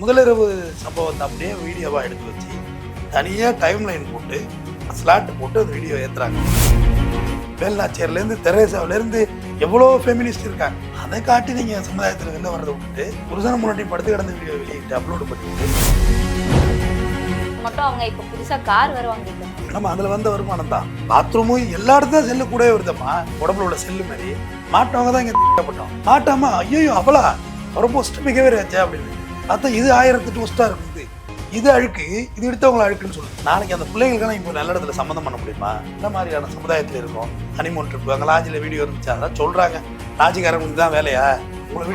முதலிரவு சம்பவத்தை அப்படியே வீடியோவாக எடுத்து வச்சு தனியாக டைம் லைன் போட்டு ஸ்லாட் போட்டு அந்த வீடியோ ஏற்றுறாங்க வேல்நாச்சியர்லேருந்து தெரேசாவிலேருந்து எவ்வளோ ஃபெமினிஸ்ட் இருக்காங்க? அதை காட்டி நீங்கள் சமுதாயத்தில் வெளில வரதை விட்டுட்டு புருஷனை முன்னாடி படுத்து கிடந்த வீடியோ வெளியிட்டு அப்லோடு பண்ணிட்டு மட்டும் அவங்க இப்ப புதுசா கார் வாங்கிருக்காங்க நம்ம அதில் வந்த வருமானம் தான். பாத்ரூமும் எல்லா இடத்துல செல்லு கூடவே வருதம்மா. உடம்புல உள்ள செல்லு மாதிரி. மாட்டவங்க தான் இங்கே பட்டோம். மாட்டாம ஐயோ அவளா? ரொம்ப ஒஸ்ட் பிகேவியர் ஆச்சே அப்படின்னு. பார்த்தா இது ஆயிரத்தெட்டு ஒஸ்ட்டாக இருக்குது. இது அழுக்கு இது எடுத்தவங்கள அழுக்குன்னு சொல்லுது. நாளைக்கு அந்த பிள்ளைங்களுக்கெல்லாம் இப்போ நல்ல இடத்துல சம்மந்தம் பண்ண முடியுமா? இந்த மாதிரியான சமுதாயத்தில் இருக்கோம்? ஹனிமூன் ட்ரிப் அங்கே லாஜில் வீடியோ இருந்துச்சு அதான் சொல்கிறாங்க லாஜிக்காரங்களுக்கு தான் வேலையா?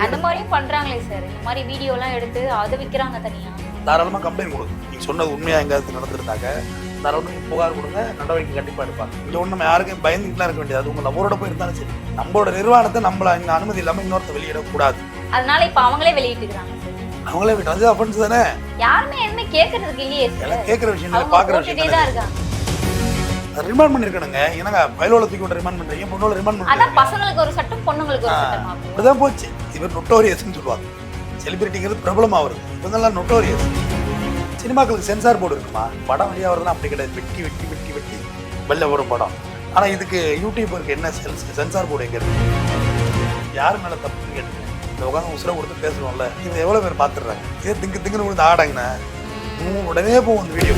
அந்த மாதிரியும் பண்றாங்களே சார் இந்த மாதிரி வீடியோ எல்லாம் எடுத்து அதை விக்கிறாங்க தனியா. தாராளமாக கம்ப்ளைண்ட் கொடுங்க. நீங்கள் சொன்னது உண்மையாக எங்கேயாவது நடந்திருந்தாங்க தாராளமாக புகார் கொடுங்க நடவடிக்கை கண்டிப்பாக எடுப்பாங்க. இங்கே ஒன்று நம்ம யாருக்கும் பயந்துக்கிட்டுலாம் இருக்க வேண்டியது. அது உங்கள் லவரோட போய் இருந்தாலும் சரி. நம்மளோட நிர்வாணத்தை நம்மள அனுமதி இல்லாமல் இன்னொருத்த வெளியிடக்கூடாது. அதனால இப்ப அவங்களே வெளியிட்டு இருக்காங்க சார் அவங்களே விட்டு அது அஃபென்ஸ் தானே? யாருமே எதுவுமே கேட்கறதுக்கு இல்லையே எல்லாம் கேட்குற விஷயம் இல்லை பார்க்குற விஷயம் தான் இருக்காங்க. ரிமாண்ட் பண்ணிருக்கணுங்க. என்னங்க பயிலோல தூக்கி விட்டு ரிமாண்ட் பண்ணுறீங்க பொண்ணோட ரிமாண்ட் அதான் பண்ணுறீங்க பசங்களுக்கு ஒரு சட்டம் பொண்ணுங்களுக்கு ஒரு சட்டமா இப்படிதான் போச்சு. இவர் நொட்டோரியஸ்ன்னு சொல்லுவாங்க. செலிபிரிட்டிங்கிறது பிரபலமாக வருது இவங்கெல்லாம் நொட்டோரியஸ் சினிமாக்களுக்கு சென்சார் போர்டு இருக்குமா? படம் வெளியாக வருதுன்னா அப்படி கிடையாது. வெட்டி வெட்டி வெட்டி வெட்டி. வெளில வரும் படம். ஆனால் இதுக்கு யூடியூபருக்கு என்ன சென்சார் போர்டு எங்கே இருக்கு? யார் மேலே கேட்டுங்க இந்த உட்காந்து உசுரை கொடுத்து பேசுகிறோம்ல இது எவ்வளோ பேர் பார்த்துடுறாங்க? இதே திங்கு திங்குன்னு விழுந்து ஆடாங்கண்ணா உடனே போகும் அந்த வீடியோ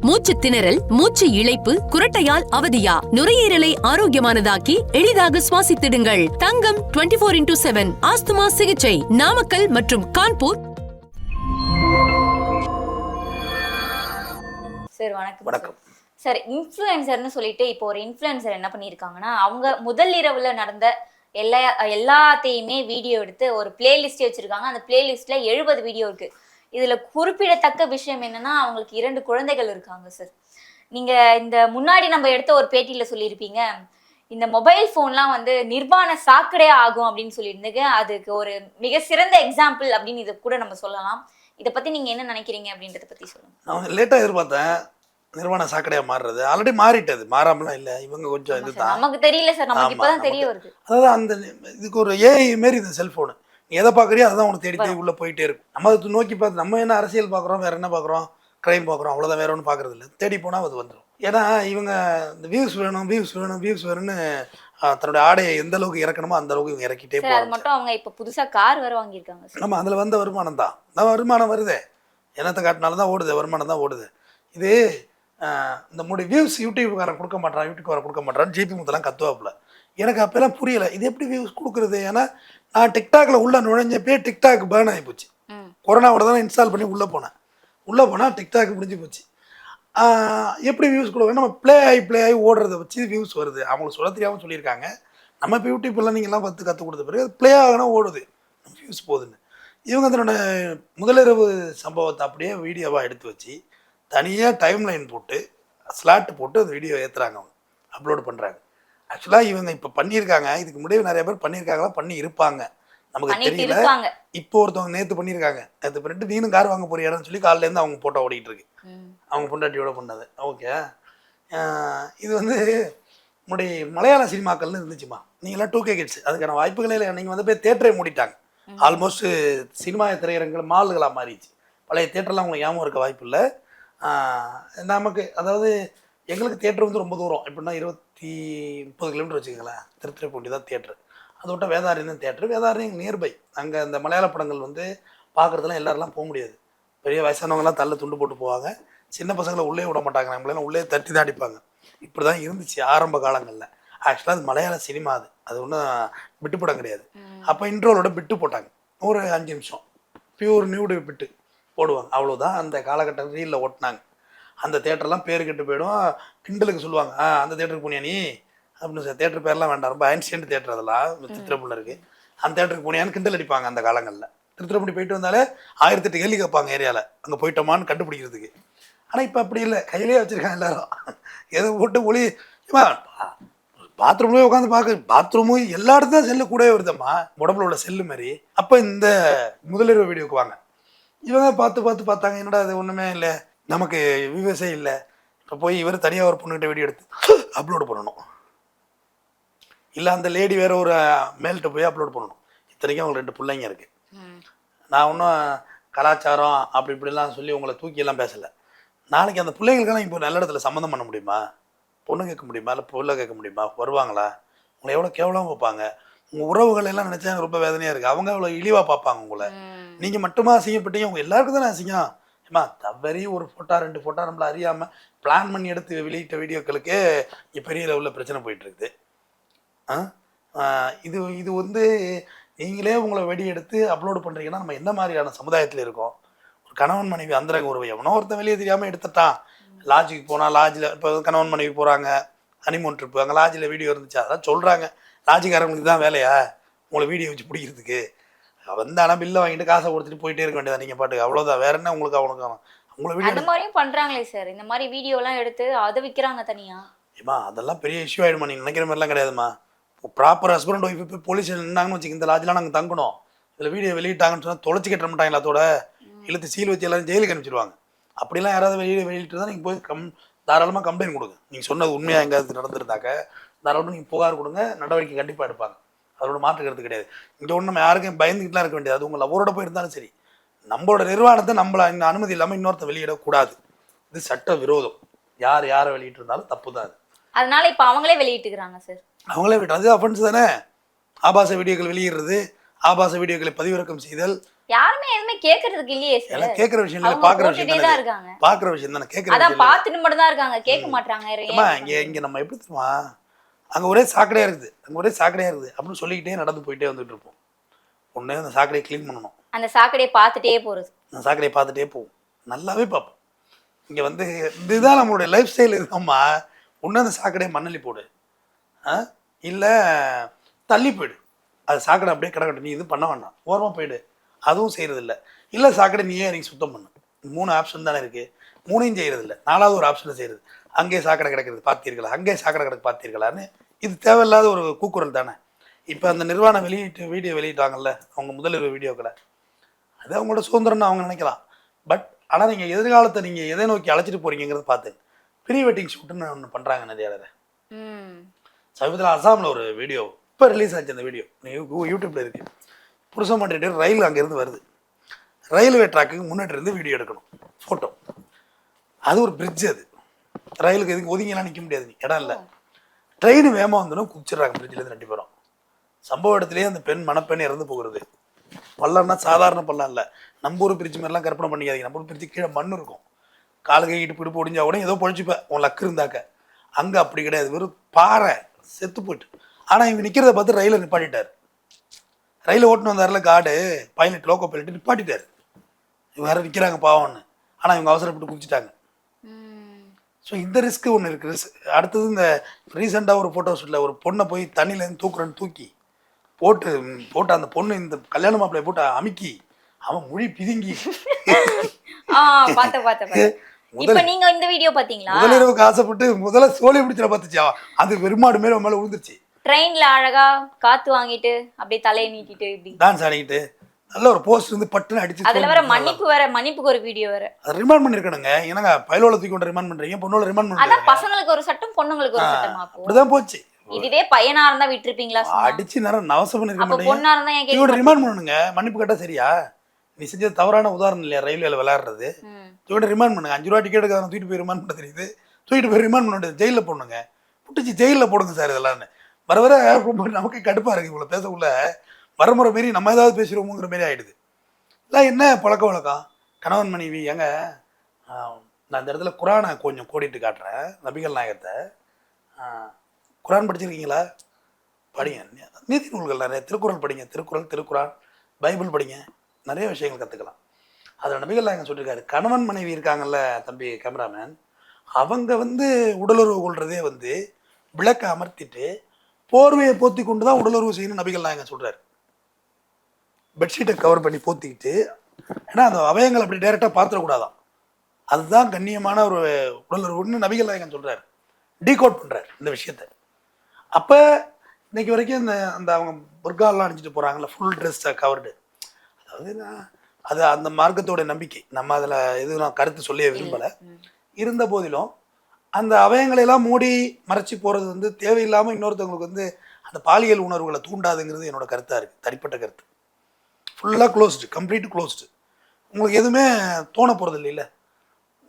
மூச்சு திணறல் மூச்சு இழைப்பு குரட்டையால் அவதியா? நுரையீரலை ஆரோக்கியமானதாக்கி எளிதாக சுவாசித்திடுங்கள். தங்கம் 24 ஃபோர் இன்டூ செவன் ஆஸ்துமா சிகிச்சை. நாமக்கல் மற்றும் கான்பூர். சார் வணக்கம் வணக்கம். சார் இன்ஃப்ளூயன்சர்னு சொல்லிட்டு இப்போ ஒரு இன்ஃப்ளூயன்சர் என்ன பண்ணியிருக்காங்கன்னா அவங்க முதல் இரவுல நடந்த எல்லா எல்லாத்தையுமே வீடியோ எடுத்து ஒரு பிளேலிஸ்டே வச்சிருக்காங்க. அந்த பிளேலிஸ்ட்ல எழுபது வீடியோ இருக்கு. இதுல குறிப்பிடத்தக்க விஷயம் என்னன்னா அவங்களுக்கு இரண்டு குழந்தைகள் இருக்காங்க சார் நீங்க இந்த முன்னாடி நம்ம எடுத்த ஒரு பேட்டியில சொல்லியிருப்பீங்க இந்த மொபைல் ஃபோன்லாம் வந்து நிர்வாண சாக்கடை ஆகும் அப்படின்னு சொல்லியிருந்தீங்க. அதுக்கு ஒரு மிக சிறந்த எக்ஸாம்பிள் அப்படின்னு இதை கூட நம்ம சொல்லலாம். இதை பத்தி நீங்க என்ன நினைக்கிறீங்க அப்படின்றத பத்தி சொல்லுங்க. நான் லேட்டாக எதிர்பார்த்தேன். நிர்வாண சாக்கடையாக மாறுறது. ஆல்ரெடி மாறிட்டது. மாறாமலாம் இல்லை. இவங்க கொஞ்சம் ஆமா சார், இதுதான் நமக்கு தெரியல சார். நமக்கு இப்பதான் தெரிய வருது. அதாவது அந்த இதுக்கு ஒரு ஏஐ மாரி இந்த செல்ஃபோனு நீ எதை பார்க்குறியோ அதான் உனக்கு தேடி தேடி உள்ளே போயிட்டே இருக்கும். நம்ம அதை நோக்கி பார்த்து நம்ம என்ன அரசியல் பார்க்குறோம் வேற என்ன பார்க்குறோம்? க்ரைம் பார்க்குறோம். அவ்வளோதான் வேற ஒன்றும் பார்க்குறது இல்லை. தேடி போனால் அது வந்துடும் ஏன்னா இவங்க இந்த வியூஸ் வேணும் வியூஸ் வேணும் வியூஸ் வேணும்னு தன்னுடைய ஆடையை எந்த அளவுக்கு இறக்கணுமோ அந்த அளவுக்கு இவங்க இறக்கிட்டே அது போகிறாங்க மட்டும் அவங்க இப்ப புதுசா கார் வேற வாங்கியிருக்காங்க நம்ம அதில் வந்த வருமானம் தான். வருமானம் வருதே. என்னத்தை காட்டினாலும் தான் ஓடுது. வருமானம் தான் ஓடுது. இது இந்த முடி வியூஸ் யூடியூப்காரன் கொடுக்க மாட்டான் யூடியூப்காரன் கொடுக்க மாட்டான்னு ஜிபி முத்தெல்லாம் கத்துவாப்புல. எனக்கு அப்போல்லாம் புரியல இது எப்படி வியூஸ் கொடுக்குறது? ஏன்னா நான் டிக்டாக்ல உள்ள நுழைஞ்சப்பே டிக்டாக் பேர்ன் ஆகி போச்சு. கொரோனாவோட தான் இன்ஸ்டால் பண்ணி உள்ளே போனேன். உள்ளே போனால் டிக்டாக் முடிஞ்சு போச்சு. எப்படி வியூஸ் கொடுக்க நம்ம ப்ளே ஆகி ப்ளே ஆகி ஓடுறத வச்சு வியூஸ் வருது. அவங்களுக்கு சொல்ல தெரியாமல் சொல்லியிருக்காங்க. நம்ம இப்போ யூடியூப்லாம் நீங்கள்லாம் பார்த்து கற்றுக் கொடுத்த பிறகு ப்ளே ஆகணும் ஓடுது. வியூஸ் போகுதுன்னு. இவங்க தன்னோட முதலிரவு சம்பவத்தை அப்படியே வீடியோவாக எடுத்து வச்சு தனியாக டைம் லைன் போட்டு ஸ்லாட் போட்டு அந்த வீடியோ ஏற்றுறாங்க அவங்க. அப்லோட் பண்ணுறாங்க ஆக்சுவலாக இவங்க இப்போ பண்ணியிருக்காங்க. இதுக்கு முன்னாடி நிறைய பேர் பண்ணியிருக்காங்களா? பண்ணி இருப்பாங்க. நமக்கு தெரியல. இப்போ ஒருத்தவங்க நேற்று பண்ணியிருக்காங்க. நேற்று பண்ணிட்டு நீனும் கார் வாங்க போறியான்னு சொல்லி காலையிலேருந்து அவங்க போட்டோ ஓடிட்டு இருக்கு. அவங்க பொண்டாட்டியோட பண்ணது. ஓகே இது வந்து நம்முடைய மலையாள சினிமாக்கள்னு இருந்துச்சுமா. நீங்களாம் டூ கே கிட்ஸ் அதுக்கான வாய்ப்புகளே இல்லை நீங்கள் வந்து போய் தேட்டரே மூடிட்டாங்க. ஆல்மோஸ்ட் சினிமா திரையரங்குகள் மால்களாக மாறிடுச்சு. பழைய தேட்டர்லாம் உங்களுக்கு ஞாபகம் இருக்க வாய்ப்பு இல்லை. நமக்கு அதாவது எங்களுக்கு தேட்டர் வந்து ரொம்ப தூரம். எப்படின்னா இருபத்தி முப்பது கிலோமீட்டர் வச்சுக்கோங்களேன். திருத்துறைப்பூண்டி தான் தேட்டர் அதை விட்ட வேதாரண்யம் தான் தேட்டர் வேதாரண்யம் நியர்பை அங்கே அந்த மலையாள படங்கள் வந்து பார்க்குறதுலாம் எல்லாரெல்லாம் போக முடியாது. பெரிய வயசானவங்கலாம் தள்ள துண்டு போட்டு போவாங்க. சின்ன பசங்களை உள்ளே விட மாட்டாங்க. நம்மளெல்லாம் உள்ளே தட்டி தான் அடிப்பாங்க. இப்படி தான் இருந்துச்சு ஆரம்ப காலங்களில். ஆக்சுவலாக அது மலையாள சினிமா அது. அது ஒன்றும் விட்டு படம் கிடையாது அப்போ இன்ட்ரோலோட பிட்டு போட்டாங்க. ஒரு அஞ்சு நிமிஷம். பியூர் நியூடு பிட்டு போடுவாங்க. அவ்வளோதான் அந்த காலகட்டம் ரீலில் ஓட்டினாங்க. அந்த தேட்டர்லாம் பேர் கெட்டு போயிடும். கிண்டலுக்கு சொல்லுவாங்க. ஆ அந்த தேட்டருக்கு போனியா நீ? அப்படின்னு சார் தேட்டர் பேர்லாம் வேண்டாம். ரொம்ப ஆன்சியன்ட் தேட்டர் அதெல்லாம். சித்திரப்புள்ள இருக்குது அந்த தேட்டருக்கு போனியான்னு கிண்டல் அடிப்பாங்க அந்த காலங்களில். திருத்துறைப்பூண்டி போயிட்டு வந்தாலே ஆயிரத்தெட்டு கேள்வி கேட்பாங்க ஏரியாவில் அங்கே போயிட்டோமான்னு கண்டுபிடிக்கிறதுக்கு. ஆனால் இப்போ அப்படி இல்லை. கையிலே வச்சுருக்காங்க எல்லாரும். எதை போட்டு ஒளி. பாத்ரூம்லேயே உட்காந்து பார்க்க பாத்ரூமும் எல்லா இடத்துலையும் செல்லு கூடவே வருதம்மா. உடம்புல உள்ள செல்லு மாதிரி. அப்போ இந்த முதலிரவு வீடியோக்கு வாங்க. இவங்க பார்த்து பார்த்து பார்த்தாங்க என்னடா அது ஒன்றுமே இல்லை. நமக்கு விவசாய இல்லை. இப்போ போய் இவர் தனியாக ஒரு பொண்ணுகிட்ட வீடியோ எடுத்து அப்லோடு பண்ணணும். இல்லை அந்த லேடி வேற ஒரு மேல்கிட்ட போய் அப்லோட் பண்ணணும். இத்தனைக்கும் அவங்க ரெண்டு பிள்ளைங்க இருக்குது. நான் ஒன்றும் கலாச்சாரம் அப்படி இப்படிலாம் சொல்லி உங்களை தூக்கியெல்லாம் பேசலை. நாளைக்கு அந்த பிள்ளைங்களுக்கெல்லாம் இப்போ நல்ல இடத்துல சம்மந்தம் பண்ண முடியுமா? பொண்ணு கேட்க முடியுமா? இல்லை பிள்ளை கேட்க முடியுமா? வருவாங்களா? உங்களை எவ்வளோ கேவலமாக பார்ப்பாங்க. உங்கள் உறவுகள் எல்லாம் நினச்சா ரொம்ப வேதனையாக இருக்குது அவங்க அவ்வளோ இழிவாக பார்ப்பாங்க உங்களை. நீங்கள் மட்டுமா அசிங்கப்பட்டீங்க உங்கள் எல்லாருக்கும் தானே அசிங்கம். ஏமா தவறி ஒரு ஃபோட்டோ ரெண்டு ஃபோட்டோ நம்மள அறியாமல் பிளான் பண்ணி எடுத்து வெளியிட்ட வீடியோக்களுக்கு இங்க பெரிய லெவலில் பிரச்சனை போயிட்டு இருக்குது ஆ இது இது வந்து நீங்களே உங்களை வெடி எடுத்து அப்லோடு பண்ணுறீங்கன்னா நம்ம என்ன மாதிரியான சமுதாயத்தில் இருக்கோம்? ஒரு கணவன் மனைவி அந்தரங்க உறவு எவனோ ஒருத்தன் வெளியே தெரியாமல் எடுத்துட்டான். லாட்ஜுக்கு போனால் லாட்ஜில் இப்போ கணவன் மனைவி போகிறாங்க ஹனிமூன் ட்ரிப்பு அங்கே லாட்ஜில் வீடியோ இருந்துச்சு அதான் சொல்கிறாங்க லாட்ஜிக்காரங்களுக்கு தான் வேலையா? உங்களை வீடியோ வச்சு பிடிக்கிறதுக்கு. வந்தானா பில்லை வாங்கிட்டு காசை கொடுத்துட்டு போயிட்டே இருக்க வேண்டியதா நீங்கள் பாட்டுக்கு அவ்வளோதான் வேற என்ன உங்களுக்கு அவனுக்கு உங்களை அந்த வீடியோ மாதிரியும் பண்றாங்களே சார் இந்த மாதிரி வீடியோ எல்லாம் எடுத்து அதை விக்கிறாங்க தனியா? ஏம்மா அதெல்லாம் பெரிய இஷ்யூ ஆகிடுமா நீ நினைக்கிற மாதிரிலாம் கிடையாதும்மா. ப்ராப்பர் ஹஸ்பண்ட் ஒய்ஃப் இப்போ போலீஸ் நின்னாங்கன்னு வச்சுக்க இந்த லாட்ஜில் நாங்கள் தங்கணும். இதில் வீடியோ வெளியிட்டாங்கன்னு சொன்னால் தொலைச்சி கட்ட மாட்டாங்களா அதோட இழுத்து சீல் வச்சு எல்லாரும் ஜெயிலுக்கு அனுப்பிச்சிடுவாங்க அப்படிலாம் யாராவது வெளியே வெளியிட்டு தான் நீங்கள் போய் கம் தாராளமாக கம்ப்ளைண்ட் கொடுங்க. நீங்கள் சொன்னது உண்மையாக எங்கேயாவது நடந்திருந்தாக்க தாராளமாக நீங்கள் புகார் கொடுங்க. நடவடிக்கை கண்டிப்பாக எடுப்பாங்க. அதோட மாற்றுக்கிறது கிடையாது. இங்கே ஒன்றும் நம்ம யாருக்கும் பயந்துக்கிட்டுலாம் இருக்க வேண்டியது. அது உங்கள் லவரோட போயிருந்தாலும் சரி. நம்மளோட நிர்வாணத்தை நம்மள இந்த அனுமதி இல்லாமல் இன்னொருத்த வெளியிடக்கூடாது. இது சட்ட விரோதம். யார் யாரை வெளியிட்டு இருந்தாலும் தப்பு தான் அது. அதனால இப்ப அவங்களே வெளியிட்டுக்கிறாங்க சார் அவங்களே விட்டு அது அஃபென்ஸ் தானே? ஆபாச வீடியோக்கள் வெளியிடுறது ஆபாச வீடியோக்களை பதிவிறக்கம் செய்தல். யாருமே எதுவுமே கேக்குறதுக்கு இல்லையே சார் கேட்குற விஷயம் இல்லை பார்க்குற விஷயம் தான் இருக்காங்க. பார்க்குற விஷயம் தானே கேட்குற அதான். பார்த்துட்டு மட்டும் தான் இருக்காங்க கேட்க மாட்டாங்க இங்கே இங்கே நம்ம எப்படி தெரியுமா? அங்கே ஒரே சாக்கடையாக இருக்குது. அங்கே ஒரே சாக்கடையாக இருக்குது. அப்படின்னு சொல்லிக்கிட்டே நடந்து போயிட்டே வந்துட்டு இருப்போம். ஒன்று அந்த சாக்கடையை க்ளீன் பண்ணணும். அந்த சாக்கடையை பார்த்துட்டே போறது. அந்த சாக்கடையை பார்த்துட்டே போவோம். நல்லாவே பார்ப்போம். இங்கே வந்து இதுதான் நம்மளுடைய லைஃப் ஸ்டைல் இதுதாம்மா ஒன்று அந்த சாக்கடையை மண்ணள்ளி போடு. ஆ? இல்லை தள்ளி போயிடு. அது சாக்கடை அப்படியே கிடக்கட்டும். நீ இது பண்ண வேண்டாம். ஓரமாக போயிடு. அதுவும் செய்கிறது இல்லை சாக்கடை நீயே இறங்கி சுத்தம் பண்ணு. மூணு ஆப்ஷன் தானே இருக்குது மூணையும் செய்கிறது இல்லை நாலாவது ஒரு ஆப்ஷனை செய்கிறது அங்கேயே சாக்கடை கிடக்கிறது பார்த்தீர்களா? அங்கேயே சாக்கடை கிடக்கு பார்த்தீர்களான்னு? இது தேவையில்லாத ஒரு கூக்குரல் தானே? இப்போ அந்த நிர்வாணம் வெளியிட்டு வீடியோ வெளியிட்டாங்கல்ல அவங்க முதலில் வீடியோக்களை. அது அவங்களோட சுதந்திரம்னு அவங்க நினைக்கலாம். பட் ஆனால் நீங்கள் எதிர்காலத்தை நீங்கள் எதை நோக்கி அழைச்சிட்டு போறீங்கிறத பார்த்து ப்ரீ வெட்டிங் ஷூட்டுன்னு ஒன்று பண்ணுறாங்க நிறைய சமீபத்தில் அசாமில் ஒரு வீடியோ இப்போ ரிலீஸ் ஆச்சு அந்த வீடியோ. யூடியூப்பில் இருக்கு. புருஷன் மாட்டிட்டு ரயில் அங்கேருந்து வருது. ரயில்வே ட்ராக்குக்கு முன்னாடி இருந்து வீடியோ எடுக்கணும். ஃபோட்டோ அது ஒரு பிரிட்ஜ் அது. ரயிலுக்கு எதுக்கு ஒதுங்கிலாம் நிற்க முடியாது நீ. இடம் இல்லை. ட்ரெயின் வேகமாக வந்தோன்னா குதிச்சிடுறாங்க பிரிட்ஜ்லேருந்து ரெண்டு பேரும். சம்பவ இடத்துலேயே அந்த பெண் மணப்பெண் இறந்து போகிறது. பள்ளம்னா சாதாரண பள்ளம் இல்லை. நம்ம ஊர் பிரிட்ஜ் மாதிரிலாம் கற்பனை பண்ணிக்காதீங்க. நம்ம ஊர் பிரிட்ஜ் கீழே மண் இருக்கும். கால் கை இடுப்பு இடுப்பு ஒடிஞ்சா கூட ஏதோ பொழிச்சுப்பேன். உன் லக்கு இருந்தாக்க. அங்கே அப்படி கிடையாது. வெறும் பாறை செத்து போயிட்டு. ஆனால் இவங்க நிற்கிறத பார்த்து ரயிலை நிப்பாட்டிட்டார். ரயிலில் ஓட்டுன்னு வந்தார்ல காடு. பைலட் லோக்கோ பைலட் நிப்பாட்டிட்டார். இவங்க யாரும் நிற்கிறாங்க பாவம்னு. ஆனால் இவங்க அவசரப்பட்டு குதிச்சிட்டாங்க. ஸோ இந்த ரிஸ்க் ஒன்று இருக்குது அடுத்தது இந்த ரீசெண்டாக ஒரு ஃபோட்டோ ஷூட்டில் ஒரு பொண்ணை போய் தண்ணியிலேருந்து தூக்குறேன்னு தூக்கி போட்டு போட்டு அந்த பொண்ணு இந்த கல்யாண மாப்பிள்ளைய போட்டு அமுக்கி அவன் மொழி பிதுங்கி. இப்ப நீங்க இந்த வீடியோ பாத்தீங்களா முதலிரவுக்கு ஆசைப்பட்டு முதல்ல சோழி பிடிச்சிட பார்த்துச்சு. அவன் அது வெறுமாடு மேல மேலே விழுந்துருச்சு. ட்ரெயின்ல அழகா காத்து வாங்கிட்டு அப்படியே தலையை நீட்டிட்டு இப்படி. டான்ஸ் ஆடிக்கிட்டு நல்ல ஒரு போஸ்ட் வந்து பட்டுன்னு அடிச்சு அதுல வேற மன்னிப்பு வேற மன்னிப்புக்கு ஒரு வீடியோ வேற. அதை ரிமாண்ட் பண்ணிருக்கணுங்க. என்னங்க பயிலோல தூக்கி கொண்டு ரிமாண்ட் பண்றீங்க? பொண்ணோட ரிமாண்ட் பண்றீங்க? பசங்களுக்கு ஒரு சட்டம் பொண்ணுங்களுக்கு ஒரு சட்டமா அப்போ? அப்படிதான் போச்சு. இதுவே பையனா இருந்தா விட்டுருப்பீங்களா? அடிச்சு நேரம் நவசம் பண்ணிருக்க பொண்ணா இருந்தா இவங்க ரிமாண்ட் பண்ணணுங்க மன்னிப்பு கேட்டா சரியா? நீ செஞ்சது தவறான உதாரணம் இல்லையா? ரயில்வேல விளையாடுறது. இவங்க ரிமாண்ட் பண்ணுங்க. அஞ்சு ரூபா டிக்கெட் எடுக்காத தூக்கிட்டு போய் ரிமாண்ட் பண்ண தெரியுது. தூக்கிட்டு போய் ரிமாண்ட் பண்ண ஜெயிலில் போடணுங்க. புட்டிச்சு ஜெயிலில் போடுங்க சார் இதெல்லாம்னு. வர வர ரொம்ப நமக்கு கடுப்பா இருக்கு இவ்வளோ பேசக்குள்ள. வரமுறை மாரி நம்ம ஏதாவது பேசுகிறோமோங்கிற மாரி ஆகிடுது இல்லை என்ன பழக்க வழக்கம்? கணவன் மனைவி ஏங்க நான் இந்த இடத்துல குரானை கொஞ்சம் கோடிட்டு காட்டுறேன் நபிகள் நாயகத்தை. குரான் படிச்சிருக்கீங்களா? படிங்க. நீதி நூல்கள் நிறைய திருக்குறள் படிங்க திருக்குறள் திருக்குறான் பைபிள் படிங்க நிறைய விஷயங்கள் கற்றுக்கலாம் அதில் நபிகள் நாயகம் சொல்லியிருக்காரு கணவன் மனைவி இருக்காங்கல்ல தம்பி கேமராமேன் அவங்க வந்து உடலுறவு கொள்றதே வந்து விளக்க அமர்த்திட்டு போர்வையை போத்தி கொண்டு தான் உடலுறவு செய்யணும் நபிகள் நாயகம் சொல்கிறார் பெட்ஷீட்டை கவர் பண்ணி போத்திக்கிட்டு ஏன்னா அந்த அவயங்கள் அப்படி டைரெக்டாக பார்த்துடக்கூடாதான். அதுதான் கண்ணியமான ஒரு உடலுறவுன்னு நபிகள் நாயகம் சொல்றாரு. டீகோட் பண்றாரு இந்த விஷயத்த. அப்போ இன்னைக்கு வரைக்கும் இந்த அந்த அவங்க புர்காலாம் அணிஞ்சிட்டு போகிறாங்கல்ல ஃபுல் ட்ரெஸ் கவர்டு அதாவது அது அந்த மார்க்கத்தோட நம்பிக்கை. நம்ம அதில் எதுவும் நான் கருத்து சொல்லிய விரும்பலை. இருந்த போதிலும் அந்த அவயங்களை எல்லாம் மூடி மறைச்சி போகிறது வந்து தேவையில்லாமல் இன்னொருத்தவங்களுக்கு வந்து அந்த பாலியல் உணர்வுகளை தூண்டாதுங்கிறது என்னோட கருத்தாக இருக்குது தனிப்பட்ட கருத்து. ஃபுல்லாக க்ளோஸ்டு கம்ப்ளீட் க்ளோஸ்டு உங்களுக்கு எதுவுமே தோண போகிறது இல்லைல்ல.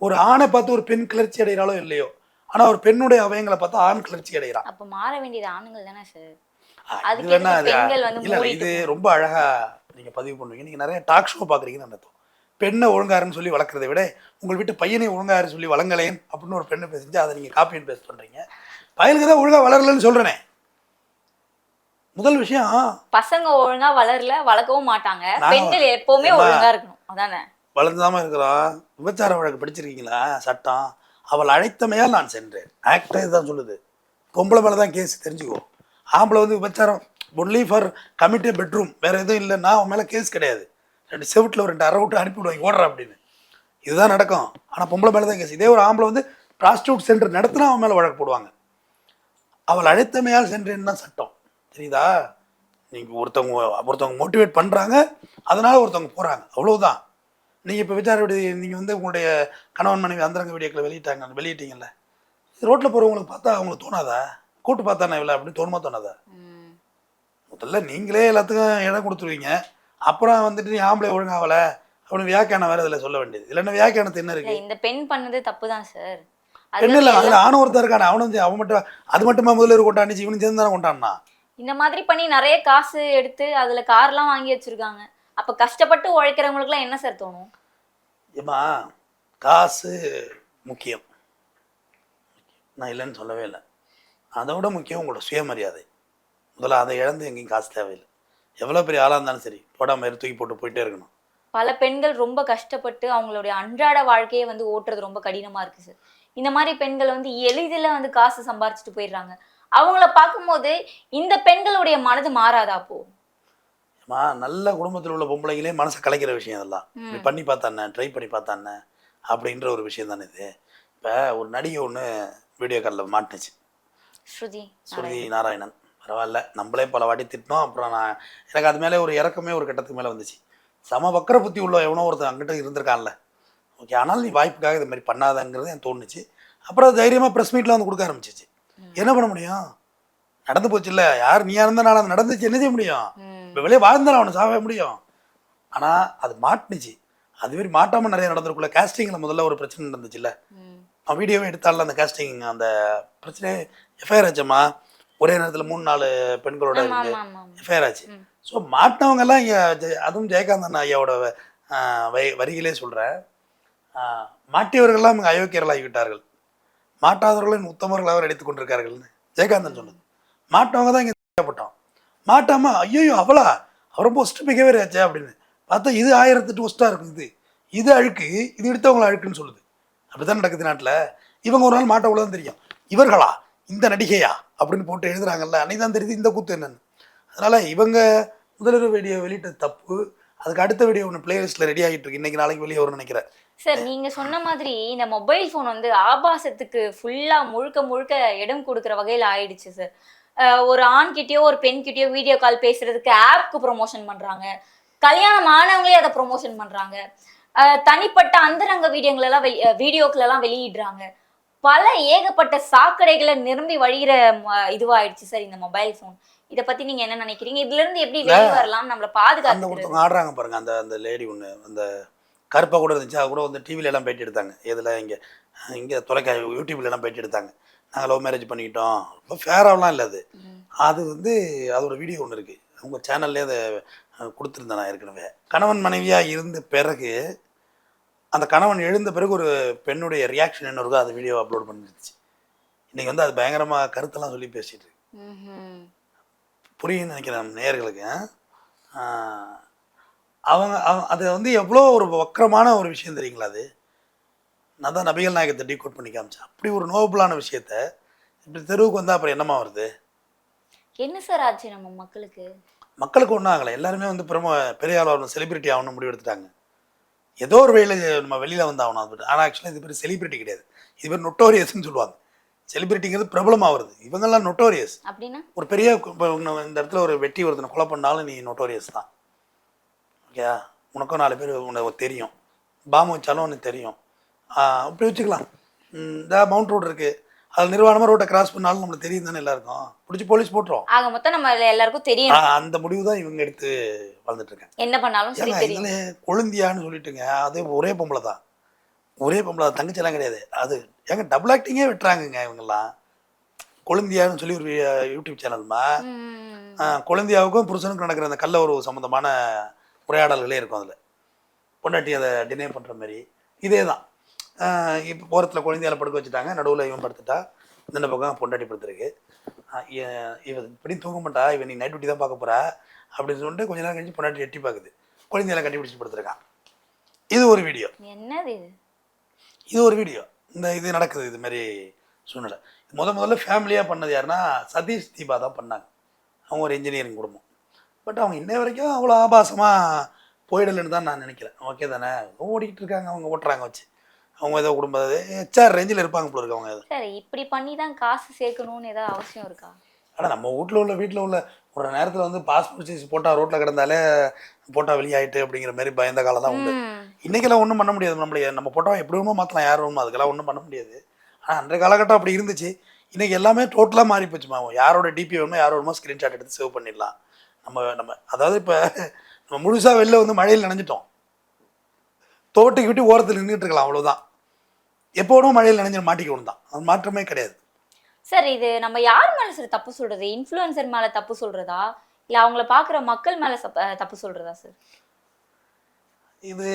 ஒரு ஆணை பார்த்து ஒரு பெண் கிளர்ச்சி அடைகிறாளோ இல்லையோ ஆனால் ஒரு பெண்ணுடைய அவயங்களை பார்த்தா ஆண் கிளர்ச்சி அடைகிறான். அப்ப மாற வேண்டியது ஆணுங்கள் தானே சார் இது? வேணா அது இல்ல இது ரொம்ப அழகா நீங்க பதிவு பண்ணுவீங்க. நீங்க நிறைய டாக் ஷோ பாக்குறீங்கன்னு அர்த்தம். பெண்ணை ஒழுங்காருன்னு சொல்லி வளர்க்குறதை விட உங்கள் வீட்டு பையனை ஒழுங்காரு சொல்லி வளங்கலேன் அப்படின்னு ஒரு பெண்ணை பேசிச்சு அதை நீங்க காப்பி அண்ட் பேஸ்ட் பண்றீங்க. பையனுக்கு தான் ஒழுங்கா வளரலன்னு சொல்றேனே. முதல் விஷயம் பசங்க ஒழுங்கா வளரல வளர்க்கவும் மாட்டாங்க. நான் பெண்கள் எப்பவுமே? ஒழுங்கா இருக்கணும். அதானே? வளர்ந்துதாம இருக்கிறோம் விபச்சார வழக்கு படிச்சிருக்கீங்களா? சட்டம். அவள் அழைத்தமையால் நான் சென்றேன். ஆக்டே தான் சொல்லுது. பொம்பளை மேலே தான் கேஸ் தெரிஞ்சுக்கோ. ஆம்பளை வந்து விபச்சாரம் ஒன்லி ஃபார் கமிட்டே பெட்ரூம் வேற எதுவும் இல்லைன்னா அவன் மேலே கேஸ் கிடையாது. ரெண்டு செவுட்டில் ஒரு ரெண்டு அரை விட்டு அனுப்பிவிடுவாங்க ஓடுறா அப்படின்னு. இதுதான் நடக்கும். ஆனால் பொம்பளை மேலே தான் கேஸ் இதே ஒரு ஆம்பளை வந்து ப்ராஸ்டியூட் சென்டர் நடத்தினா அவன் மேலே வழக்கு போடுவாங்க. அவள் அழைத்தமையால் சென்றேன்னு தான் சட்டம். தெரியுதா? நீங்கள் ஒருத்தவங்க ஒருத்தவங்க மோட்டிவேட் பண்ணுறாங்க அதனால ஒருத்தவங்க போகிறாங்க அவ்வளவுதான். நீங்கள் இப்போ விசார வீடியோ நீங்கள் வந்து உங்களுடைய கணவன் மனைவி அந்தரங்க வீடியோக்களை வெளியிட்டாங்க வெளியிட்டீங்கல்ல. ரோட்டில் போகிறவங்களுக்கு பார்த்தா அவங்களுக்கு தோணாதா? கூட்டு பார்த்தானே இல்லை அப்படின்னு தோணுமா தோணாதா. முதல்ல நீங்களே எல்லாத்துக்கும் இடம் கொடுத்துருவீங்க. அப்புறம் வந்துட்டு நீ ஆம்பளை ஒழுங்காகல அப்படின்னு வியாக்கியானம் வேறு இதில் சொல்ல வேண்டியது. இல்லைன்னா வியாக்கியானத்து என்ன இல்ல இருக்குது இந்த பெண் பண்ணது தப்பு தான் சார் பெண்ணு இல்லை அதில் ஆணவம் ஒருத்தர் இருக்கானே அவனும் அவன் மட்டும் அது மட்டுமா முதல்ல ஒரு கொண்டாடிச்சு இவனும் சேர்ந்து தானே கொண்டாடினா இந்த மாதிரி பண்ணி நிறைய காசு எடுத்து அதுல கார்லாம் வாங்கி வச்சிருக்காங்க. அப்ப கஷ்டப்பட்டு உழைக்கிறவங்களுக்குலாம் என்ன சார் தோணும்? ஏம்மா காசு முக்கியம். நான் இல்லைன்னு சொல்லவே இல்லை. அதை விட முக்கியம் உங்களோட சுயமரியாதை. முதல்ல அதை இழந்து எங்கேயும் காசு தேவையில்லை. எவ்வளோ பெரிய ஆளாக இருந்தாலும் சரி போடாம இரு, தூக்கி போட்டு போயிட்டே இருக்கணும். பல பெண்கள் ரொம்ப கஷ்டப்பட்டு அவங்களுடைய அன்றாட வாழ்க்கையை வந்து ஓட்டுறது ரொம்ப கடினமா இருக்கு சார் இந்த மாதிரி பெண்கள் வந்து எளிதில் வந்து காசு சம்பாரிச்சுட்டு போயிடுறாங்க. அவங்கள பார்க்கும்போது இந்த பெண்களுடைய மனது மாறாதா அப்போ? ஏம்மா நல்ல குடும்பத்தில் உள்ள பொம்பளைங்களே மனசை கலைக்கிற விஷயம் இதெல்லாம். இப்படி பண்ணி பார்த்தானே ட்ரை பண்ணி பார்த்தானே அப்படின்ற ஒரு விஷயம் தானே இது. இப்போ ஒரு நடிகை ஒன்று வீடியோ காலில் மாட்டுச்சு. ஸ்ருதி சுருதி நாராயணன். பரவாயில்ல. நம்மளே பல வாட்டி திட்டினோம். அப்புறம் நான் எனக்கு அது மேலே ஒரு இறக்கமே ஒரு கட்டத்துக்கு மேலே வந்துச்சு. சம வக்கர புத்தி உள்ள எவனோ ஒருத்தன் அங்கிட்ட இருந்திருக்கான்ல. ஓகே ஆனால் நீ வாய்ப்புக்காக இது மாதிரி பண்ணாதங்கிறது எனக்கு தோணுச்சு. அப்புறம் தைரியமாக ப்ரெஸ் மீட்டில் வந்து கொடுக்க ஆரம்பிச்சிச்சு. என்ன பண்ண முடியும்? நடந்து போச்சு இல்லை யார் நீயா இருந்தால் நான் அது நடந்துச்சு என்ன செய்ய முடியும். இப்போ வெளியே வாழ்ந்தாலும் அவனை சாவே முடியும். ஆனால் அது மாட்டுனுச்சு. அது மாதிரி மாட்டாமல் நிறைய நடந்திருக்குள்ள கேஸ்டிங்கில் முதல்ல ஒரு பிரச்சனை நடந்துச்சுல்ல. அவன் வீடியோவே எடுத்தால அந்த காஸ்டிங் அந்த பிரச்சனை? எஃப்ஐஆர் ஆச்சம்மா ஒரே நேரத்தில் மூணு நாலு பெண்களோட இருந்து. எஃப்ஐஆர் ஆச்சு. ஸோ மாட்டினவங்கெல்லாம் இங்கே அதுவும் ஜெயகாந்தன் ஐயாவோட வரிகளே சொல்கிறேன் மாட்டியவர்கள்லாம் இங்கே அயோக்கியர்களாகிவிட்டார்கள் மாட்டாதவர்களின் உத்தமர்களாக எடுத்துக் கொண்டிருக்கார்கள்னு ஜெயகாந்தன் சொன்னது. மாட்டவங்க தான் இங்கே தேவைப்பட்டோம். மாட்டாமா ஐயோ அவளா? அவர் ரொம்ப ஒஸ்ட் பிகேவியர் ஆச்சே அப்படின்னு. பார்த்தா இது ஆயிரத்தெட்டு ஒஸ்ட்டாக இருக்கும் இது. இது அழுக்கு இது எடுத்தவங்கள அழுக்குன்னு சொல்லுது. அப்படிதான் நடக்குது நாட்டில்? இவங்க ஒரு நாள் மாட்ட தான் தெரியும். இவர்களா? இந்த நடிகையா? அப்படின்னு போட்டு எழுதுறாங்கல்ல. அன்னைக்கு தான் தெரியுது இந்த கூத்து என்னன்னு. அதனால் இவங்க முதல்வர் வீடியோ வெளியிட்ட தப்பு. அதுக்கு அடுத்த வீடியோ ஒன்று பிளேலிஸ்ட்டில் ரெடி ஆகிட்டு இருக்கு. இன்னைக்கு நாளைக்கு வெளியே வரும்னு நினைக்கிறேன். சார் நீங்க சொன்ன மாதிரி இந்த மொபைல் ஃபோன் வந்து ஆபாசத்துக்கு ஃபுல்லா முழுக்க முழுக்க இடம் கொடுக்குற வகையில ஆயிடுச்சு சார். ஒரு ஆண் கிட்டயோ ஒரு பெண் கிட்டயோ வீடியோ கால் பேசுறதுக்கு ஆப்க்கு ப்ரொமோஷன் பண்றாங்க. கல்யாணம் ஆனவங்களே அதை ப்ரொமோஷன் பண்றாங்க. தனிப்பட்ட அந்தரங்க வீடியோங்கள் எல்லாம் வீடியோக்கள் எல்லாம் வெளியிடுறாங்க. பல ஏகப்பட்ட சாக்கடைகளை நிரம்பி வழிகிற இதுவாயிடுச்சு சார் இந்த மொபைல் ஃபோன். இத பத்தி நீங்க என்ன நினைக்கிறீங்க? இதுல இருந்து எப்படி வெளியே வரலாம் நம்மள ஒருத்தவங்க ஆடுறாங்க பாருங்க அந்த அந்த லேடி ஒன்று அந்த கருப்பாக கூட இருந்துச்சு. அது கூட வந்து டிவில எல்லாம் பேட்டி எடுத்தாங்க. இதில் இங்கே இங்கே தொலைக்காட்சி யூடியூப்ல எல்லாம் பேட்டி எடுத்தாங்க. நாங்கள் லவ் மேரேஜ் பண்ணிக்கிட்டோம். ரொம்ப ஃபேராகலாம் இல்லை அது. அது வந்து அதோட வீடியோ ஒன்று இருக்குது உங்கள் சேனல்லே அதை கொடுத்திருந்தேன் நான் ஏற்கனவே. கணவன் மனைவியாக இருந்த பிறகு அந்த கணவன் எழுந்த பிறகு ஒரு பெண்ணுடைய ரியாக்ஷன் என்ன இருக்கோ அது வீடியோ அப்லோட் பண்ணிருந்துச்சு. இன்னைக்கு வந்து அது பயங்கரமாக கருத்தெல்லாம் சொல்லி பேசிட்டு. புரியும்னு நினைக்கிறேன் ஆஹ், அவங்க அவ- அது வந்து எவ்வளோ ஒரு வக்கரமான ஒரு விஷயம் தெரியுங்களா அது? நான் தான் நபிகள் நாயகத்தை டீகோட் பண்ணி காமிச்சேன். அப்படி ஒரு நோபலான விஷயத்த இப்படி தெருவுக்கு வந்தால் அப்புறம் என்னமா வருது? என்ன சார் ஆச்சு நம்ம மக்களுக்கு? மக்களுக்கு ஒன்றும் ஆகலை. எல்லாருமே வந்து பிரம பெரிய ஆள் ஆகணும் செலிபிரிட்டி ஆகணும் முடிவு எடுத்துட்டாங்க. ஏதோ ஒரு வழியில் நம்ம வெளியில் வந்து ஆகணும் அது ஆனால் ஆக்சுவலாக இது பேர் செலிபிரிட்டி கிடையாது. இது பேர் நொட்டோரியஸ்ன்னு சொல்லுவாங்க. செலிபிரிட்டிங்கிறது பிரபலமாக வருது. இவங்கெல்லாம் நொட்டோரியஸ் அப்படின்னா? ஒரு பெரிய இந்த இடத்துல ஒரு வெட்டி ஒருத்தனை கொலை பண்ணாலும் நீ நோட்டோரியஸ் தான். ஓகே உனக்கும் நாலு பேர் உனக்கு தெரியும். பாம்பு வச்சாலும் உனக்கு தெரியும். அப்படி வச்சுக்கலாம். இந்த மவுண்ட் ரோடு இருக்குது அது நிர்வாணமாக ரோட்டை கிராஸ் பண்ணாலும் நம்மளுக்கு தெரியும் தானே எல்லாருக்கும். பிடிச்சி போலீஸ் போட்டுரும். ஆக மொத்தம் நம்ம எல்லாருக்கும் தெரியும். அந்த முடிவு தான் இவங்க எடுத்து வளர்ந்துட்டு இருக்காங்க என்ன பண்ணாலும் சரி தெரியும். கொழுந்தியான்னு சொல்லிட்டுங்க. அது ஒரே பொம்பளை தான். ஒரே பொம்பளை தான். தங்கச்சியெல்லாம் கிடையாது. அது ஏங்க டபுள் ஆக்டிங்கே வெட்டுறாங்கங்க இவங்கெல்லாம். கொழுந்தியான்னு சொல்லி ஒரு யூடியூப் சேனல்மா. கொழுந்தியாவுக்கும் புருஷனுக்கும் நடக்கிற அந்த கள்ள உறவு சம்மந்தமான உரையாடல்களே இருக்கும் அதில். பொண்டாட்டி அதை டினே பண்ணுற மாதிரி இதே தான் இப்போ ஓரத்தில் குழந்தையால படுக்க வச்சுட்டாங்க. நடுவில் இவன் படுத்துட்டா. இந்த பக்கம் பொண்டாட்டி படுத்துருக்கு. இவன் இப்படி தூங்க மாட்டா. இவன் நீ நைட் டியூட்டி தான் பார்க்க போறா. அப்படின்னு சொல்லிட்டு கொஞ்ச நேரம் கழிச்சு பொண்டாட்டி எட்டி பார்க்குது. குழந்தையால கட்டி பிடிச்சி படுத்துருக்கான். இது ஒரு வீடியோ என்னது இது? இது ஒரு வீடியோ இந்த இது நடக்குது. இது மாதிரி சூழ்நிலை. முத முதல்ல ஃபேமிலியாக பண்ணது யாருன்னா சதீஷ் தீபா தான் பண்ணாங்க. அவங்க ஒரு இன்ஜினியரிங் குடும்பம். பட் அவங்க இன்னை வரைக்கும் அவ்வளோ ஆபாசமாக போயிடலன்னு தான் நான் நினைக்கிறேன். ஓகே தானே? ஓடிக்கிட்டு இருக்காங்க அவங்க ஓட்டுறாங்க வச்சு. அவங்க ஏதோ குடும்பம் ஹெச்ஆர் ரேஞ்சில் இருப்பாங்க போல இருக்கு அவங்க ஏதோ. சரி இப்படி பண்ணி தான் காசு சேர்க்கணும்னு ஏதாவது அவசியம் இருக்கா? ஆனால் நம்ம வீட்டில் உள்ள வீட்டில் உள்ள ஒரு நேரத்தில் வந்து பாஸ்போர்ட் சைஸ் போட்டால் ரோட்டில் கிடந்தாலே போட்டா வெளியாயிட்டு அப்படிங்கிற மாதிரி பயந்த காலம் தான் உண்டு. ம். இன்னைக்கெல்லாம் ஒன்றும் பண்ண முடியாது. நம்மளுடைய நம்ம போட்டோம் எப்படி வேணுமோ மாற்றலாம் யார் வேணுமோ அதுக்கெல்லாம் ஒன்றும் பண்ண முடியாது. ஆனால் அன்றைய காலகட்டம் அப்படி இருந்துச்சு. இன்னைக்கு எல்லாமே டோட்டலாக மாறி போச்சுமா யாரோட டிபி வேணுமோ யார் வேணுமோ ஸ்க்ரீன்ஷாட் எடுத்து சேவ் பண்ணிடலாம். நம்ம நம்ம அதாவது இப்போ நம்ம முழுசாக வெளில வந்து மழையில் நனைஞ்சிட்டோம். தோட்டுக்கு விட்டு ஓரத்தில் நின்றுட்டு இருக்கலாம் அவ்வளவுதான். எப்போ வேணுமோ மழையில் நனைஞ்சு மாட்டிக்கணும் தான். அது மாற்றமே கிடையாது. சார் இது நம்ம யார் மேல சார் தப்பு சொல்றது? இன்ஃப்ளூயன்சர் மேல தப்பு சொல்றதா? இல்ல அவங்கள பாக்குற மக்கள் மேல தப்பு சொல்றதா சார்? இது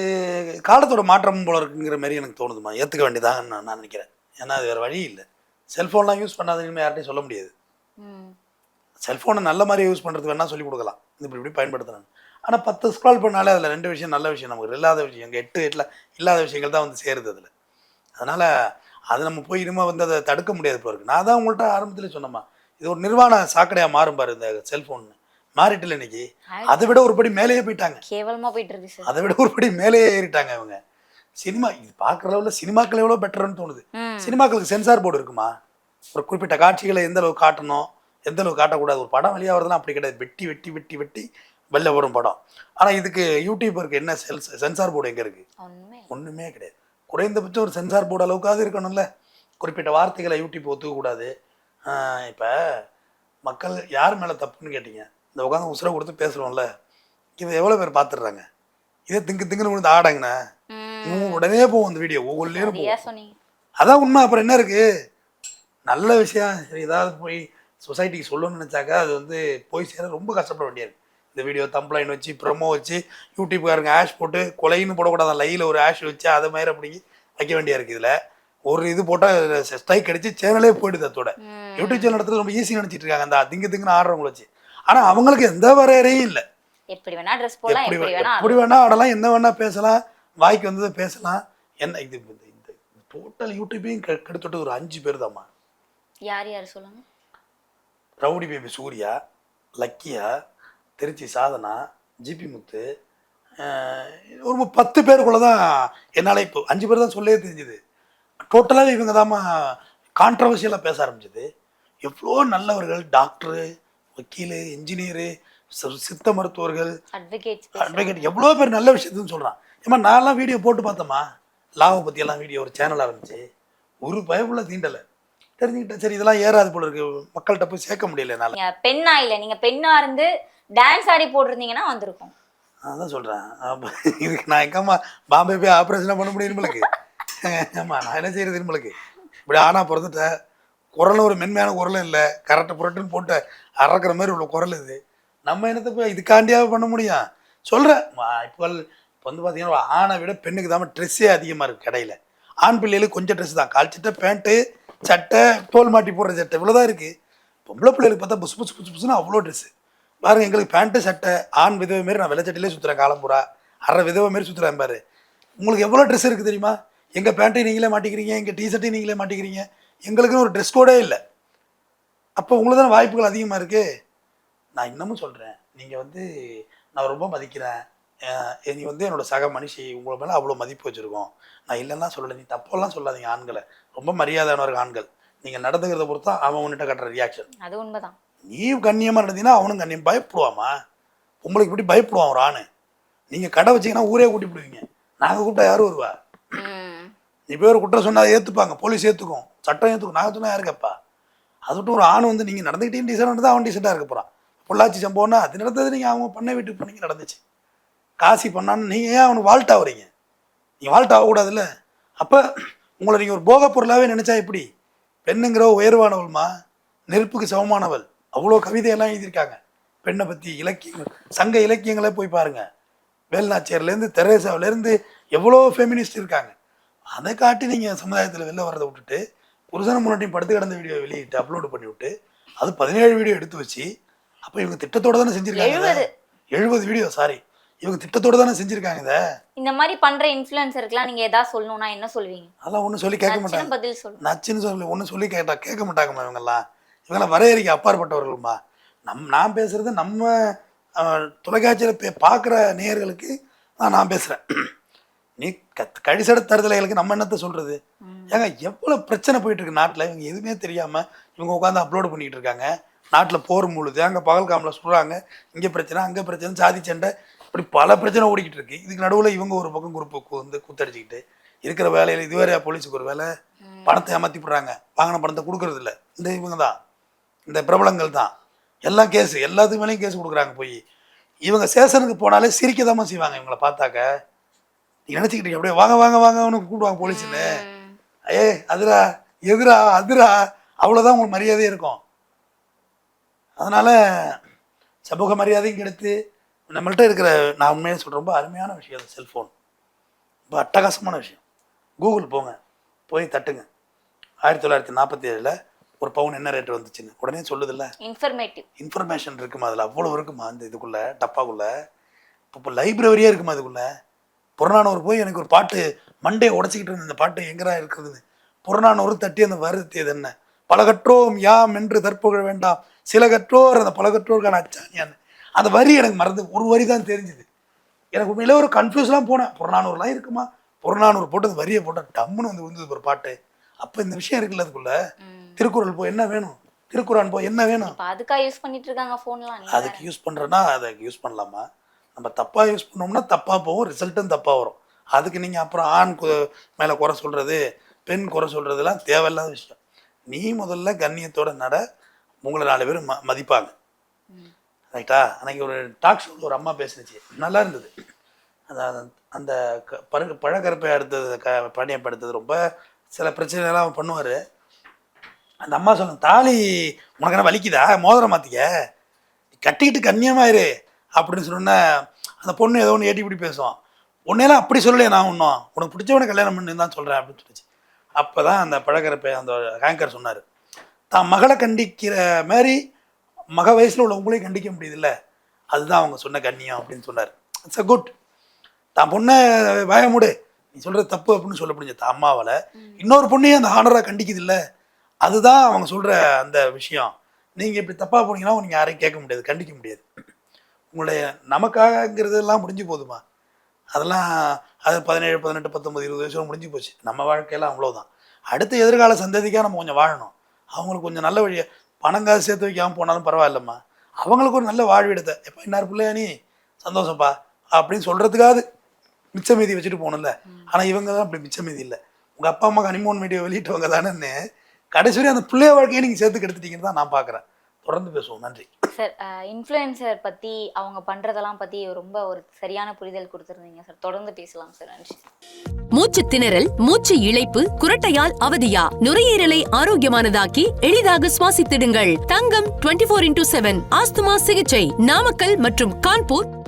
காலத்தோட மாற்றம் போல இருக்குங்கிற மாதிரி எனக்கு தோணுதுமா ஏற்றுக்க வேண்டியதான்னு நான் நான் நினைக்கிறேன். ஏன்னா அது வேறு வழி இல்லை. செல்ஃபோன்லாம் யூஸ் பண்ணாதீங்கன்னு யார்ட்டையும் சொல்ல முடியாது. செல்ஃபோனை நல்ல மாதிரி யூஸ் பண்ணுறது வேணால் சொல்லி கொடுக்கலாம். இப்படி இப்படி பயன்படுத்தணும் ஆனால் பத்து ஸ்க்ரால் பண்ணாலே அதில் ரெண்டு விஷயம் நல்ல விஷயம் நமக்கு. இல்லாத விஷயம் எட்டு எட்டில் இல்லாத விஷயங்கள் தான் வந்து சேருது அதில். அதனால் அது நம்ம போய் இனிமே வந்து அதை தடுக்க முடியாது இருக்கு. நான் தான் உங்கள்கிட்ட ஆரம்பத்தில் சொன்னேம்மா. இது ஒரு நிர்வாண சாக்கடையாக மாறும் பாரு இந்த செல்ஃபோன் மாறிட்டில்ல இன்னைக்கு? அதை விட ஒரு படி மேலேயே போயிட்டாங்க. கேவலமா போயிட்டு இருக்கு அதை விட ஒரு படி மேலேயே ஏறிட்டாங்க இவங்க. சினிமா இது பார்க்குற அளவில் சினிமாக்கள் எவ்வளோ பெட்டர்னு தோணுது. சினிமாக்களுக்கு சென்சார் போர்டு இருக்குமா? ஒரு குறிப்பிட்ட காட்சிகளை எந்த அளவுக்கு காட்டணும்? எந்த அளவுக்கு காட்டக்கூடாது? ஒரு படம் வெளியாக வருதுன்னா அப்படி கிடையாது. வெட்டி வெட்டி வெட்டி வெட்டி வெளில வரும் படம். ஆனால் இதுக்கு யூடியூபருக்கு என்ன செல் சென்சார் போர்டு எங்கே இருக்குது. ஒன்றுமே கிடையாது. குறைந்தபட்சம் ஒரு சென்சார் போர்டு அளவுக்காவது இருக்கணும்ல. குறிப்பிட்ட வார்த்தைகளை யூடியூப் ஒத்துக்கக்கூடாது இப்போ மக்கள் யார் மேலே தப்புன்னு கேட்டீங்க? இந்த உட்காந்து உசுரை கொடுத்து பேசுகிறோம்ல இதை எவ்வளோ பேர் பார்த்துடுறாங்க? இதே திங்கு திங்குன்னு விழுந்து ஆடாங்கண்ணே. உடனே போகும் அந்த வீடியோ. ஒவ்வொருலேயும் போகும் சரியா சொன்னீங்க. அதான் உண்மை. அப்புறம் என்ன இருக்கு? நல்ல விஷயம். சரி ஏதாவது போய் சொசைட்டிக்கு சொல்லணும்னு நினச்சாக்கா அது வந்து போய் சேர ரொம்ப கஷ்டப்பட வேண்டியது. இந்த வீடியோ தம்ப்ளைன் வச்சு ப்ரொமோ வச்சு யூடியூப்காரங்க ஆஷ் போட்டு கொலைன்னு போடக்கூடாது. லையில் ஒரு ஆஷ் வச்சு அதை மாதிரி அப்படி வைக்க வேண்டியா இருக்குது இதில். ஒரு இது போட்டால் ஸ்ட்ரைக் அடிச்சு சேனலே போயிடுது அதோட. யூடியூப் சேனல் இடத்துல ரொம்ப ஈஸி நினச்சிட்டு இருக்காங்க. அந்த திங்கு திங்குன்னு ஆடுறவங்கள வச்சு. ஆனால் அவங்களுக்கு எந்த வரையறையும் இல்லை. எப்படி வேணா ட்ரெஸ் போடலாம் எப்படி வேணா ஆடலாம் என்ன வேணா பேசலாம் வாய்க்கு வந்ததை பேசலாம். என்ன இது இந்த- டோட்டல் யூடியூப்பையும் கெ- கெடுத்துட்டு ஒரு அஞ்சு பேர் தாம்மா. யார் யார் சொல்லுங்க? ரவுடி பேபி சூர்யா லக்கியா திருச்சி சாதனா ஜிபி முத்து ஒரு பத்து பேருக்குள்ள தான் என்னால் இப்போ அஞ்சு பேர் தான் சொல்லவே தெரிஞ்சுது. டோட்டலாகவே இவங்க தாம்மா கான்ட்ரவர்ஷியலாக பேச ஆரம்பிச்சது. எவ்வளோ நல்லவர்கள் டாக்டரு வக்கீலு இன்ஜினியரு சித்த மருத்துவர்கள் அட்வொகேட் எவ்வளோ பேர் நல்ல விஷயத்துன்னு சொல்கிறான் ஏமா நான்லாம் வீடியோ போட்டு பார்த்தேம்மா. லாவை பற்றியெல்லாம் வீடியோ ஒரு சேனல் ஆரம்பிச்சு. ஒரு பயப்புள்ள தீண்டலை. தெரிஞ்சுக்கிட்டேன். சரி இதெல்லாம் ஏறாது போல இருக்கு. மக்கள்கிட்ட போய் சேர்க்க முடியல என்னால். நீங்க பெண்ணா இல்ல நீங்க பெண்ணா இருந்து டான்ஸ் ஆடி போட்டிருந்தீங்கன்னா வந்திருக்கும். அதான் சொல்கிறேன் இதுக்கு நான் எங்கம்மா பாம்பே போய் ஆப்ரேஷனாக பண்ண முடியும் நம்மளுக்கு ஆமா நான் என்ன செய்யறது நம்மளுக்கு இப்படி ஆனா பிறந்துட்டேன் குரலும் ஒரு மென்மையான குரலும் இல்லை. கரெக்டாக புரட்டுன்னு போட்டு அறக்கிற மாதிரி உள்ள குரல் இது. நம்ம என்னத்தை போய் இதுக்காண்டியாவே பண்ண முடியும்? சொல்கிறேன் இப்போ இப்போ வந்து பார்த்தீங்கன்னா ஆணை விட பெண்ணுக்கு தான் ட்ரெஸ்ஸே அதிகமாக இருக்குது கடையில். ஆண் பிள்ளைகளுக்கு கொஞ்சம் ட்ரெஸ் தான். கால் சட்டை பேண்ட்டு சட்டை தோல் மாட்டி போடுற சட்டை இவ்வளோதான் இருக்குது பொம்பளை பிள்ளைகளுக்கு பார்த்தா புசு புசு புசு புசுன்னு அவ்வளோ ட்ரெஸ்ஸு பாருங்கள் எங்களுக்கு பேண்ட்டு சட்டை ஆண் விதவை மாரி நான் வெள்ளை சட்டையிலே சுற்றுறேன் காலம்புறா அரை விதவை மாரி சுற்றுறேன் பாரு. உங்களுக்கு எவ்வளோ ட்ரெஸ் இருக்குது தெரியுமா? எங்கள் பேண்ட்டையும் நீங்களே மாட்டிக்கிறீங்க எங்கள் டிஷர்ட்டையும் நீங்களே மாட்டிக்கிறீங்க. எங்களுக்குன்னு ஒரு ட்ரெஸ் கோடே இல்லை. அப்போ உங்களுக்கு தானே வாய்ப்புகள் அதிகமாக இருக்குது நான் இன்னமும் சொல்கிறேன் நீங்கள் வந்து நான் ரொம்ப மதிக்கிறேன். நீ வந்து என்னோட சக மனுஷி உங்களை மேலே அவ்வளோ மதிப்பு வச்சுருக்கோம். நான் இல்லைன்னா சொல்லலை. நீ தப்பெல்லாம் சொல்லாதீங்க ஆண்களை. ரொம்ப மரியாதையானவர்கள் ஆண்கள். நீங்கள் நடந்துக்கிறத பொறுத்து அவன் உன்கிட்ட கட்டுற ரியாக்ஷன் அது உண்மைதான். நீ கண்ணியமாக இருந்தீங்கன்னா அவனும் கண்ணியம். பயப்படுவாமா? உங்களுக்கு இப்படி பயப்படுவான் ஒரு ஆணு. நீங்கள் கடை வச்சீங்கன்னா ஊரே கூட்டி போடுவீங்க. நாங்கள் கூப்பிட்டா யாரும் வருவா. நீ போய் ஒரு குற்றம் சொன்னா அதை ஏற்றுப்பாங்க போலீஸ் ஏற்றுக்கும் சட்டம் ஏற்றுக்கும் நான் சொன்னா யாருக்கப்பா அது விட்டு ஒரு ஆண் வந்து நீங்கள் நடந்துக்கிட்டே டீசெண்டாக தான் அவன் டீசெண்டாக இருக்க போகிறான் பொள்ளாச்சி சம்பவம்னா அது நடந்தது நீங்கள் அவங்க பண்ணை வீட்டுக்கு பண்ணி நடந்துச்சு. காசி பண்ணான்னு நீங்கள் ஏன் அவனுக்கு வாழ்ட் ஆகுறீங்க நீங்கள் வாழ்ட் ஆகக்கூடாதுல்ல? அப்போ உங்களை நீங்கள் ஒரு போகப் பொருளாகவே நினச்சா எப்படி? பெண்ணுங்கிற உயர்வானவள்மா நெருப்புக்கு சமமானவள். அவ்வளோ கவிதையெல்லாம் எழுதியிருக்காங்க. பெண்ணை பற்றி இலக்கியங்கள் சங்க இலக்கியங்களே போய் பாருங்க. வேல்நாச்சியர்லேருந்து தெரேசாவிலேருந்து எவ்வளோ ஃபெமினிஸ்ட் இருக்காங்க. அதை காட்டி நீங்கள் சமுதாயத்தில் வெளில வர்றதை விட்டுட்டு புருஷனை முன்னாடியும் படுத்து கிடந்த வீடியோ வெளியிட்டு அப்லோடு பண்ணி விட்டு அது பதினேழு வீடியோ எடுத்து வச்சு அப்போ இவங்க திட்டத்தோட தானே செஞ்சுருக்காங்க. எழுபது. வீடியோ சாரி இவங்க திட்டத்தோட தானே செஞ்சுருக்காங்க இதை? இந்த மாதிரி பண்ற இன்ஃப்ளூயன்சருக்குலாம் நீங்க ஏதாவது சொல்லணும்னா என்ன சொல்வீங்க அதெல்லாம் ஒன்றும் சொல்லி கேட்க மாட்டாங்க. பதில் சொல்லு. நச்சுன்னு சொல்லி ஒன்றும் சொல்லி கேட்டா கேட்க மாட்டாங்கம்மா இவங்கெல்லாம். இவங்கெல்லாம் வரையறைக்கு அப்பாற்பட்டவர்கள்மா. நம் நான் பேசுறது நம்ம தொலைக்காட்சியில் பார்க்குற நேயர்களுக்கு தான் நான் பேசுகிறேன் நீ கத் கழிசட தருதலைகளுக்கு நம்ம என்னத்த சொல்கிறது ஏங்க எவ்வளோ பிரச்சனை போயிட்டு இருக்கு நாட்டில்? இவங்க எதுவுமே தெரியாமல் இவங்க உட்காந்து அப்லோடு பண்ணிக்கிட்டு இருக்காங்க. நாட்டில் போர் முழுது அங்கே பகல்காமில் சொல்கிறாங்க இங்கே பிரச்சனை அங்கே பிரச்சனை சாதி சண்டை. இப்படி பல பிரச்சனை ஓடிக்கிட்டு இருக்கு. இதுக்கு நடுவில் இவங்க ஒரு பக்கம் குரூப்பு வந்து குத்தடிச்சிக்கிட்டு இருக்கிற வேலையில் இதுவரை போலீஸுக்கு ஒரு வேலை. பணத்தை ஏமாற்றி விடுறாங்க. வாங்கின பணத்தை கொடுக்கறது இல்ல. இந்த இவங்க தான். இந்த பிரபலங்கள் தான். எல்லாம் கேஸ் எல்லாத்துக்கு மேலேயும் கேஸ் கொடுக்குறாங்க போய். இவங்க ஸ்டேஷனுக்கு போனாலே சிரிக்க தான் செய்வாங்க இவங்கள பார்த்தாக்க. நீ நினச்சிக்கிட்டு அப்படியே வாங்க வாங்க வாங்க அவனுக்கு கூப்பிடுவாங்க போலீஸ்னு. ஏ அதுரா எதிரா அதுரா அவ்வளோதான் உங்களுக்கு மரியாதையே இருக்கும். அதனால சமூக மரியாதையும் கெடுத்து நம்மள்ட்ட இருக்கிற நான் உண்மையாக சொல்கிறேன் ரொம்ப அருமையான விஷயம் அது செல்ஃபோன் ரொம்ப அட்டகாசமான விஷயம். கூகுள் போங்க போய் தட்டுங்க. ஆயிரத்தி தொள்ளாயிரத்தி நாற்பத்தி ஏழில் ஒரு பவுன் என்ன ரேட் வந்துச்சுன்னு? உடனே சொல்லுதில்ல? இன்ஃபர்மேட்டிவ் இன்ஃபர்மேஷன் இருக்குமா அதில்? அவ்வளோ இருக்குமா அந்த இதுக்குள்ளே டப்பாக்குள்ளே? இப்போ இப்போ லைப்ரரியே இருக்குமா அதுக்குள்ளே? புறநானூறு போய் எனக்கு ஒரு பாட்டு மண்டையை உடச்சிக்கிட்டு இருந்த இந்த பாட்டு எங்கடா இருக்குதுன்னு? புறநானூறு தட்டி அந்த வருத்தியது என்ன? பலகற்றோம் யாம் என்று தற்புகழ வேண்டாம். சில கற்றோர் அந்த பலகற்றோருக்கான அச்சானியான்னு அந்த வரி எனக்கு மறந்து ஒரு வரி தான் தெரிஞ்சுது. எனக்கு உண்மையிலே ஒரு கன்ஃபியூஸ்லாம் போனேன். புறநானூறுலாம் இருக்குமா? புறநானூறு போட்டு அந்த வரியை போட்டால் டம்முன்னு வந்து விழுந்தது ஒரு பாட்டு. அப்போ இந்த விஷயம் இருக்குல்ல அதுக்குள்ள? திருக்குறள் போய் என்ன வேணும்? திருக்குறான் போய் என்ன வேணும்? அதுக்கா யூஸ் பண்ணிட்டு இருக்காங்க போன்லாம் அதுக்கு யூஸ் பண்ணுறேன்னா அதை யூஸ் பண்ணலாமா? நம்ம தப்பாக யூஸ் பண்ணோம்னா தப்பாக போகும் ரிசல்ட்டும் தப்பாக வரும். அதுக்கு நீங்கள் அப்புறம் ஆண் மேலே குறை சொல்கிறது பெண் குறை சொல்கிறதுலாம் தேவையில்லாத விஷயம். நீ முதல்ல கண்ணியத்தோட நட. உங்களை நாலு பேர் ம மதிப்பாங்க. ரைட்டா? அன்னைக்கு ஒரு டாக் ஷோவில் ஒரு அம்மா பேசினுச்சு. நல்லா இருந்தது. அந்த அந்த க- பரு பழக்கருப்பை அடுத்தது க பணியப்படுத்தது ரொம்ப சில பிரச்சனைலாம் பண்ணுவார். அந்த அம்மா சொன்ன தாலி உனக்கு என்ன வலிக்குதா? மோதிரம் மாற்றிக்க கட்டிக்கிட்டு கண்ணியமாயிரு அப்படின்னு சொன்னோன்னே அந்த பொண்ணு ஏதோ ஒன்று ஏட்டி இப்படி பேசும் உன்னையெல்லாம் அப்படி சொல்லலையே நான் ஒன்றும் உனக்கு பிடிச்சவனை கல்யாணம் பண்ணி தான் சொல்கிறேன் அப்படின்னு சொல்லிச்சு. அப்போ தான் அந்த பழக்கரப்பை அந்த ஹேங்கர் சொன்னார். தான் மகளை கண்டிக்கிற மாதிரி மக வயசில் உள்ள உங்களையும் கண்டிக்க முடியுதுல்ல? அதுதான் அவங்க சொன்ன கண்ணியம் அப்படின்னு சொன்னார். இட்ஸ் அ குட் தான் பொண்ணை வாய மூடு. நீ சொல்கிறது தப்பு அப்படின்னு சொல்ல முடிஞ்ச தான் அம்மாவால் இன்னொரு பொண்ணையும் அந்த ஹானராக கண்டிக்குது இல்ல அதுதான் அவங்க சொல்கிற அந்த விஷயம். நீங்கள் இப்படி தப்பாக போனீங்கன்னா நீங்கள் யாரையும் கேட்க முடியாது கண்டிக்க முடியாது. உங்களுடைய நமக்காகங்கிறதெல்லாம் முடிஞ்சு போதுமா? அதெல்லாம் அது பதினேழு பதினெட்டு பத்தொம்பது இருபது வயசு முடிஞ்சு போச்சு. நம்ம வாழ்க்கையெல்லாம் அவ்வளோதான் அடுத்த எதிர்கால சந்ததிக்காக நம்ம கொஞ்சம் வாழணும். அவங்களுக்கு கொஞ்சம் நல்ல வழியை பணம் காசு சேர்த்து வைக்காமல் போனாலும் பரவாயில்லம்மா. அவங்களுக்கு ஒரு நல்ல வாழ்விடத்தை எப்போ இன்னார் பிள்ளையா நீ? சந்தோஷப்பா அப்படின்னு சொல்கிறதுக்காவது மிச்ச மீதி வச்சுட்டு போகணும்ல. ஆனால் இவங்க தான் அப்படி மிச்ச மீதி இல்லை. உங்கள் அப்பா அம்மா ஹனிமோன் மீடியா வெளியிட்டவங்க தானேன்னு கடைசி வரையும் அந்த பிள்ளைய வாழ்க்கையை நீங்கள் சேர்த்து கெடுத்துட்டீங்கன்னு தான் நான் பார்க்குறேன் தொடர்ந்து பேசுவோம். நன்றி. சார் இன்ஃப்ளூயன்சர் பத்தி அவங்க பண்றதெல்லாம் பத்தி ரொம்ப ஒரு சரியான புரிதல் கொடுத்துருந்தீங்க சார். தொடர்ந்து பேசலாம் சார். நன்றி. மூச்சு திணறல் மூச்சு இழைப்பு குரட்டையால் அவதியா? நுரையீரலை ஆரோக்கியமானதாக்கி எளிதாக சுவாசித்திடுங்கள். தங்கம் 24 இன்டூ செவன் ஆஸ்துமா சிகிச்சை. நாமக்கல் மற்றும் கான்பூர்